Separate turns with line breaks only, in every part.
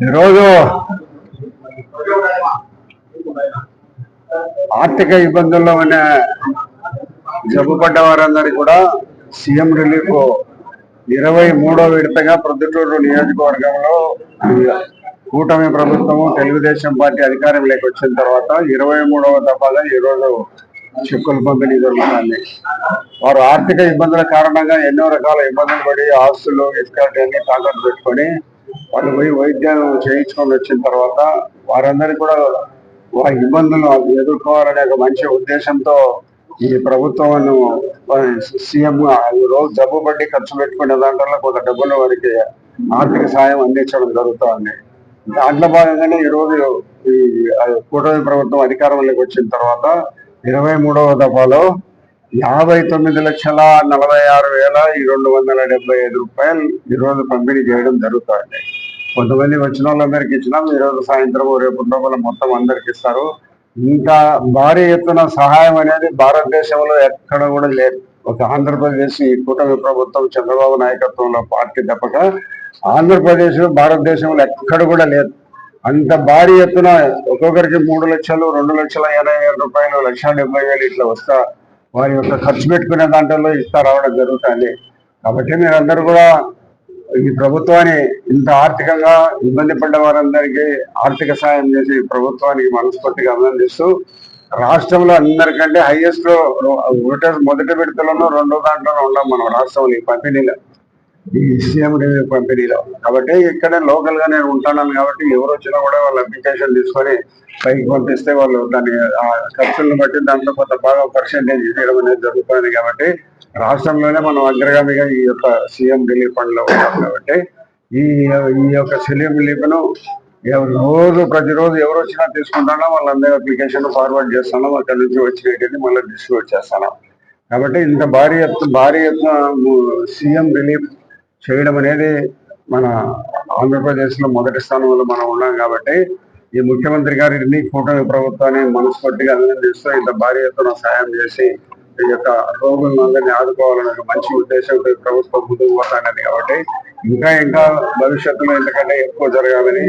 ఈరోజు ఆర్థిక ఇబ్బందుల్లో ఉన్న జబ్బు పడ్డ వారందరికీ కూడా సీఎం రిలీఫ్ ఇరవై మూడో విడతగా ప్రొద్దుటూరు నియోజకవర్గంలో కూటమి ప్రభుత్వము తెలుగుదేశం పార్టీ అధికారం వచ్చిన తర్వాత ఇరవై మూడవ దఫాగా ఈరోజు చెక్కుల పంపిణీ జరుగుతుంది వారు ఆర్థిక ఇబ్బందుల కారణంగా ఎన్నో రకాల ఇబ్బందులు పడి ఆస్తులు ఇసుకటి అన్ని తాకట్టు పెట్టుకొని వాళ్ళు పోయి వైద్యం చేయించుకొని వచ్చిన తర్వాత వారందరికీ కూడా వారి ఇబ్బందులు ఎదుర్కోవాలనే ఒక మంచి ఉద్దేశంతో ఈ ప్రభుత్వం సీఎం రోజు జబ్బు బట్టి ఖర్చు పెట్టుకునే దాంట్లో కొంత డబ్బులు వారికి ఆర్థిక సాయం అందించడం జరుగుతుంది. దాంట్లో భాగంగానే ఈ రోజు ఈ కూటమి ప్రభుత్వం అధికారంలోకి వచ్చిన తర్వాత ఇరవై మూడవ దఫాలో యాభై తొమ్మిది లక్షల నలభై ఆరు వేల ఈ రెండు వందల డెబ్బై ఐదు రూపాయలు ఈ రోజు పంపిణీ చేయడం జరుగుతుంది. కొంతమంది వచ్చిన వాళ్ళందరికి ఇచ్చినాం. ఈ రోజు సాయంత్రం రేపు లోపల మొత్తం అందరికి ఇస్తారు. ఇంకా భారీ ఎత్తున సహాయం అనేది భారతదేశంలో ఎక్కడ కూడా లేదు. ఒక ఆంధ్రప్రదేశ్ ఈ కూటమి ప్రభుత్వం చంద్రబాబు నాయకత్వంలో పార్టీ తప్పక ఆంధ్రప్రదేశ్ భారతదేశంలో ఎక్కడ కూడా లేదు. అంత భారీ ఎత్తున ఒక్కొక్కరికి మూడు లక్షలు రెండు లక్షల ఎనభై వేల రూపాయలు లక్ష డెబ్బై వేలు ఇట్లా వస్తా వారి యొక్క ఖర్చు పెట్టుకునే దాంట్లో ఇస్తా రావడం జరుగుతుంది. కాబట్టి మీరందరూ కూడా ఈ ప్రభుత్వాన్ని ఇంత ఆర్థికంగా ఇబ్బంది పడ్డ వారందరికీ ఆర్థిక సాయం చేసి ప్రభుత్వానికి మనస్ఫూర్తిగా అభినందిస్తూ రాష్ట్రంలో అందరికంటే హైయెస్ట్ ఓటర్స్ మొదటి విడతలోనూ రెండో దాంట్లోనూ ఉన్నాం మనం రాష్ట్రంలో ఈ పంపిణీలో. ఈ సీఎం రివ్యూ పంపిణీలో. కాబట్టి ఇక్కడ లోకల్గా నేను ఉంటాను కాబట్టి ఎవరు వచ్చినా కూడా వాళ్ళ అప్లికేషన్ తీసుకొని పైకి పంపిస్తే వాళ్ళు దాని ఆ ఖర్చులను బట్టి దాంట్లో కొంత బాగా పర్సెంటేజ్ ఇవ్వడం అనేది జరుగుతుంది కాబట్టి రాష్ట్రంలోనే మనం అగ్రగామిగా ఈ యొక్క సీఎం రిలీఫ్ ఫండ్లో ఉన్నాం కాబట్టి ఈ ఈ యొక్క సీఎం రిలీఫ్ను రోజు ప్రతిరోజు ఎవరు వచ్చినా తీసుకుంటానో వాళ్ళందరూ అప్లికేషన్ ఫార్వర్డ్ చేస్తాను అక్కడ నుంచి వచ్చినట్టు మళ్ళీ డిస్ట్రిబ్యూట్ చేస్తాను. కాబట్టి ఇంత భారీ ఎత్తు భారీ ఎత్తున సీఎం రిలీఫ్ చేయడం అనేది మన ఆంధ్రప్రదేశ్లో మొదటి స్థానంలో మనం ఉన్నాం కాబట్టి ఈ ముఖ్యమంత్రి గారిని కూటమి ప్రభుత్వాన్ని మనస్ఫూర్తిగా అభినందిస్తూ ఇంత భారీ ఎత్తున సాయం చేసి ఈ యొక్క రోగులను అందరినీ ఆదుకోవాలనే మంచి ఉద్దేశంతో ఈ ప్రభుత్వం ముందుకు పోతానది కాబట్టి ఇంకా ఇంకా భవిష్యత్తులో ఇంతకంటే ఎక్కువ జరగాలని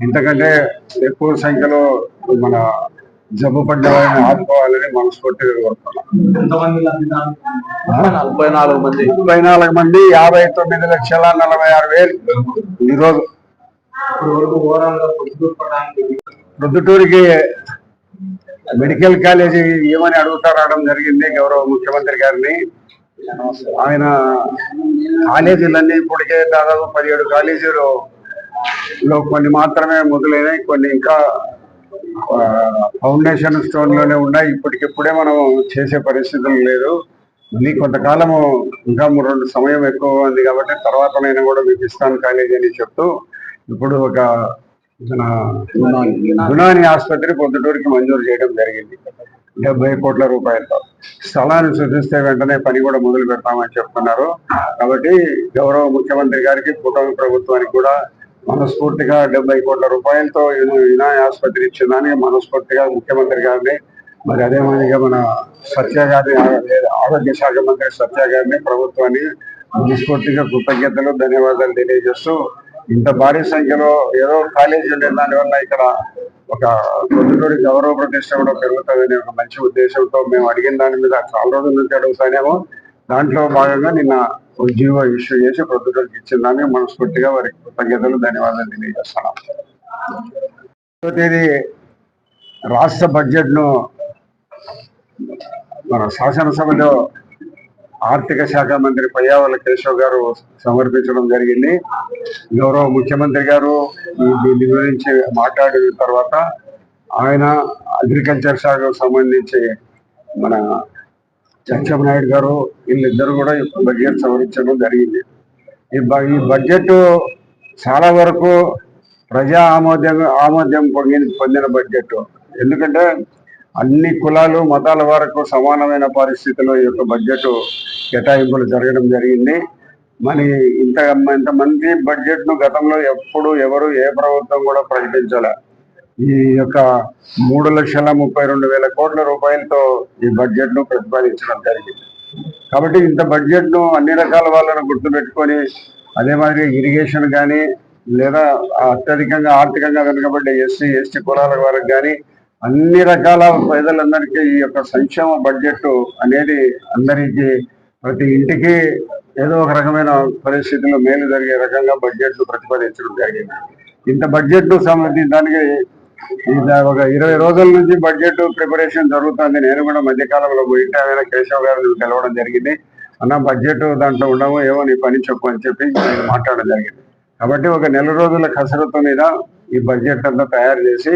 ఇంతకంటే ఎక్కువ సంఖ్యలో మన జబ్బు పడ్డ వారిని ఆదుకోవాలని మనస్ఫూర్తిగా
నలభై నాలుగు మంది.
ముప్పై నాలుగు మంది యాభై తొమ్మిది లక్షల నలభై ఆరు వేలు ఈరోజు. ప్రొద్దుటూరికి మెడికల్ కాలేజీ ఏమని అడుగుతా రావడం జరిగింది గౌరవ ముఖ్యమంత్రి గారిని. ఆయన కాలేజీలన్నీ ఇప్పటికే దాదాపు పదిహేడు కాలేజీలు లో కొన్ని మాత్రమే మొదలైనాయి కొన్ని ఇంకా ఫౌండేషన్ స్టోన్లోనే ఉన్నాయి. ఇప్పటికిప్పుడే మనం చేసే పరిస్థితులు లేదు. మళ్ళీ కొంతకాలము ఇంకా రెండు సమయం ఎక్కువ ఉంది కాబట్టి తర్వాతనైనా కూడా మీకు ఇస్తాను కాలేజీ అని చెప్తూ ఇప్పుడు ఒక గుణాని. ఆసుపత్రి పొద్దుటూరికి మంజూరు చేయడం జరిగింది. డెబ్బై కోట్ల రూపాయలతో. స్థలాన్ని సూచిస్తే వెంటనే పని కూడా మొదలు పెడతామని చెప్తున్నారు. కాబట్టి గౌరవ ముఖ్యమంత్రి గారికి కూటమి ప్రభుత్వానికి కూడా మనస్ఫూర్తిగా డెబ్బై కోట్ల రూపాయలతో వినాయ ఆసుపత్రి ఇచ్చిందని మనస్ఫూర్తిగా ముఖ్యమంత్రి గారిని మరి అదే మాదిరిగా మన సత్య గారిని ఆరోగ్య శాఖ మంత్రి సత్య గారిని ప్రభుత్వాన్ని మనస్ఫూర్తిగా కృతజ్ఞతలు ధన్యవాదాలు తెలియజేస్తూ ఇంత భారీ సంఖ్యలో ఏదో కాలేజీ ఉండే దానివల్ల ఇక్కడ ఒక పొద్దుటూరి గౌరవ ప్రతిష్ట కూడా పెరుగుతుందనే ఒక మంచి ఉద్దేశంతో మేము అడిగిన దాని మీద చాలా రోజుల నుంచి అడుగుతానేమో. దాంట్లో భాగంగా నిన్న ఒక జీవో ఇష్యూ చేసి ప్రభుత్వానికి ఇచ్చిన దాన్ని మనస్ఫూర్తిగా వారికి కృతజ్ఞతలు ధన్యవాదాలు తెలియజేస్తున్నాం. తేదీ రాష్ట్ర బడ్జెట్ను మన శాసనసభలో ఆర్థిక శాఖ మంత్రి పయ్యావల కేశవ్ గారు సమర్పించడం జరిగింది. గౌరవ ముఖ్యమంత్రి గారు దీని గురించి మాట్లాడిన తర్వాత ఆయన అగ్రికల్చర్ శాఖకు సంబంధించి మన నాయుడు గారు వీళ్ళిద్దరు కూడా బడ్జెట్ సవరించడం జరిగింది. ఈ బ- ఈ బడ్జెట్ చాలా వరకు ప్రజా ఆమోదం ఆమోదం పొందిన పొందిన బడ్జెట్. ఎందుకంటే అన్ని కులాలు మతాల వరకు సమానమైన పరిస్థితిలో ఈ యొక్క బడ్జెట్ కేటాయింపులు జరగడం జరిగింది. మరి ఇంత ఇంతమంది బడ్జెట్ను గతంలో ఎప్పుడు ఎవరు ఏ ప్రభుత్వం కూడా ప్రకటించాల. ఈ యొక్క మూడు లక్షల ముప్పై రెండు వేల కోట్ల రూపాయలతో ఈ బడ్జెట్ను ప్రతిపాదించడం జరిగింది. కాబట్టి ఇంత బడ్జెట్ను అన్ని రకాల వాళ్ళను గుర్తుపెట్టుకొని అదే మాదిరి ఇరిగేషన్ కానీ లేదా అత్యధికంగా ఆర్థికంగా వెనుకబడ్డ ఎస్సీ ఎస్టీ కులాల వారికి కానీ అన్ని రకాల పేదలందరికీ ఈ యొక్క సంక్షేమ బడ్జెట్ అనేది అందరికీ ప్రతి ఇంటికి ఏదో ఒక రకమైన పరిస్థితుల్లో మేలు జరిగే రకంగా బడ్జెట్ను ప్రతిపాదించడం జరిగింది. ఇంత బడ్జెట్ను సంబంధించడానికి దానికి ఒక ఇరవై రోజుల నుంచి బడ్జెట్ ప్రిపరేషన్ జరుగుతుంది. నేను కూడా మధ్యకాలంలో పోయింటే ఆయన కేశవ్ గారు తెలవడం జరిగింది. అన్న బడ్జెట్ దాంట్లో ఉండవు ఏమో నీ పని చెప్పు అని చెప్పి నేను మాట్లాడడం జరిగింది. కాబట్టి ఒక నెల రోజుల కసరత్తు మీద ఈ బడ్జెట్ అంతా తయారు చేసి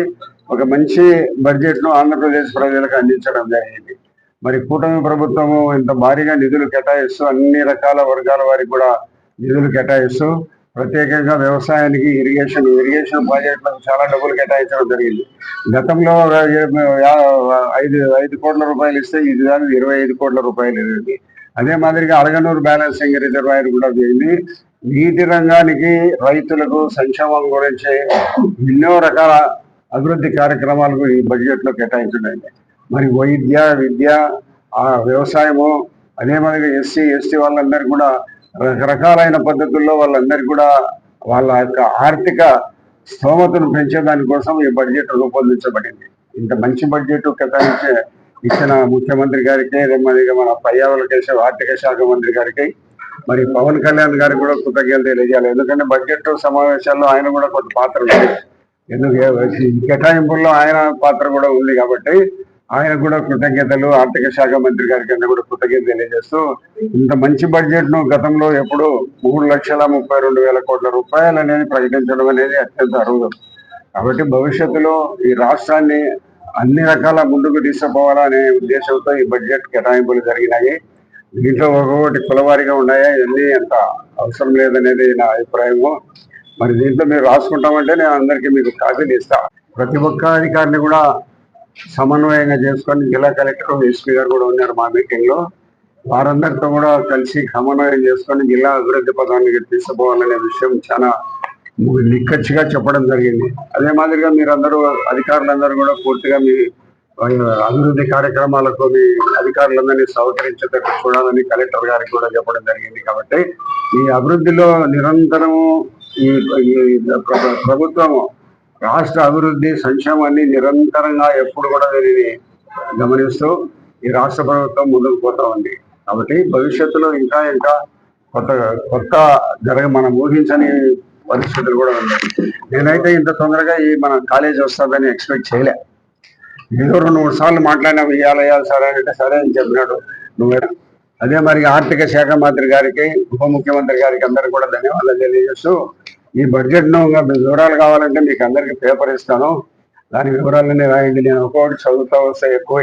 ఒక మంచి బడ్జెట్ను ఆంధ్రప్రదేశ్ ప్రజలకు అందించడం జరిగింది. మరి కూటమి ప్రభుత్వము ఇంత భారీగా నిధులు కేటాయిస్తూ అన్ని రకాల వర్గాల వారికి కూడా నిధులు కేటాయిస్తూ ప్రత్యేకంగా వ్యవసాయానికి ఇరిగేషన్ ఇరిగేషన్ ప్రాజెక్టులకు చాలా డబ్బులు కేటాయించడం జరిగింది. గతంలో ఐదు ఐదు కోట్ల రూపాయలు ఇస్తే ఇది దాని ఇరవై ఐదు కోట్ల రూపాయలు ఇవ్వండి అదే మాదిరిగా అలగనూరు బ్యాలెన్సింగ్ రిజర్వాయర్ కూడా పోయింది నీటి రంగానికి రైతులకు సంక్షేమం గురించి ఎన్నో రకాల అభివృద్ధి కార్యక్రమాలకు ఈ బడ్జెట్లో కేటాయించడండి మరి వైద్య విద్య ఆ వ్యవసాయము అదే మాదిరిగా ఎస్సీ ఎస్టీ వాళ్ళందరికీ కూడా రకరకాలైన పద్ధతుల్లో వాళ్ళందరికీ కూడా వాళ్ళ యొక్క ఆర్థిక స్తోమతను పెంచే దానికోసం ఈ బడ్జెట్ రూపొందించబడింది. ఇంత మంచి బడ్జెట్ కేటాయించే ఇచ్చిన ముఖ్యమంత్రి గారికి మరిగా మన పర్యావరణ కేశవ ఆర్థిక శాఖ మంత్రి గారికి మరి పవన్ కళ్యాణ్ గారికి కూడా కృతజ్ఞతలు తెలియజేయాలి. ఎందుకంటే బడ్జెట్ సమావేశాల్లో ఆయన కూడా కొంత పాత్ర ఉంది. ఎందుకు? కేటాయింపుల్లో ఆయన పాత్ర కూడా ఉంది కాబట్టి ఆయన కూడా కృతజ్ఞతలు ఆర్థిక శాఖ మంత్రి గారికి కింద కూడా కృతజ్ఞత తెలియజేస్తూ ఇంత మంచి బడ్జెట్ను గతంలో ఎప్పుడు మూడు లక్షల ముప్పై రెండు వేల కోట్ల రూపాయలు అనేది ప్రకటించడం అనేది అత్యంత అరుదు. కాబట్టి భవిష్యత్తులో ఈ రాష్ట్రాన్ని అన్ని రకాల ముందుకు తీసుకుపోవాలనే ఉద్దేశంతో ఈ బడ్జెట్ కేటాయింపులు జరిగినాయి. దీంట్లో ఒక్కొక్కటి కులవారిగా ఉన్నాయా ఇవన్నీ అంత అవసరం లేదనేది నా అభిప్రాయము. మరి దీంట్లో మీరు రాసుకుంటామంటే నేను అందరికీ మీకు కాపీలు ఇస్తా. ప్రతి ఒక్క అధికారిని కూడా సమన్వయంగా చేసుకొని జిల్లా కలెక్టర్ ఎస్పీ గారు కూడా ఉన్నారు మా మీటింగ్లో వారందరితో కూడా కలిసి సమన్వయం చేసుకొని జిల్లా అభివృద్ధి పదానికి తీసుకుపోవాలనే విషయం చాలా నిక్కచ్చిగా చెప్పడం జరిగింది. అదే మాదిరిగా మీరందరూ అధికారులందరూ కూడా పూర్తిగా మీ అభివృద్ధి కార్యక్రమాలకు మీ అధికారులందరినీ సహకరించేటట్టు చూడాలని కలెక్టర్ గారికి కూడా చెప్పడం జరిగింది కాబట్టి ఈ అభివృద్ధిలో నిరంతరము ఈ ప్రభుత్వము రాష్ట్ర అభివృద్ధి సంక్షేమాన్ని నిరంతరంగా ఎప్పుడు కూడా దీనిని గమనిస్తూ ఈ రాష్ట్ర ప్రభుత్వం ముందుకు పోతా ఉంది. కాబట్టి భవిష్యత్తులో ఇంకా ఇంకా కొత్త కొత్త జరగ మనం ఊహించని పరిస్థితులు కూడా ఉన్నాయి. నేనైతే ఇంత తొందరగా ఈ మన కాలేజ్ వస్తుందని ఎక్స్పెక్ట్ చేయలే. ఏదో రెండు మూడు సార్లు మాట్లాడినా ఇవ్వాలి ఇవ్వాలి సరే అంటే సరే అని చెప్పినాడు. నువ్వే. అదే మరి ఆర్థిక శాఖ మంత్రి గారికి ఉప ముఖ్యమంత్రి గారికి అందరు కూడా ధన్యవాదాలు తెలియజేస్తూ ఈ బడ్జెట్ను వివరాలు కావాలంటే మీకు అందరికి పేపర్ ఇస్తాను. దాని వివరాలన్నీ రాయండి. నేను ఒక్కొక్కటి చదువుతా వస్తే ఎక్కువ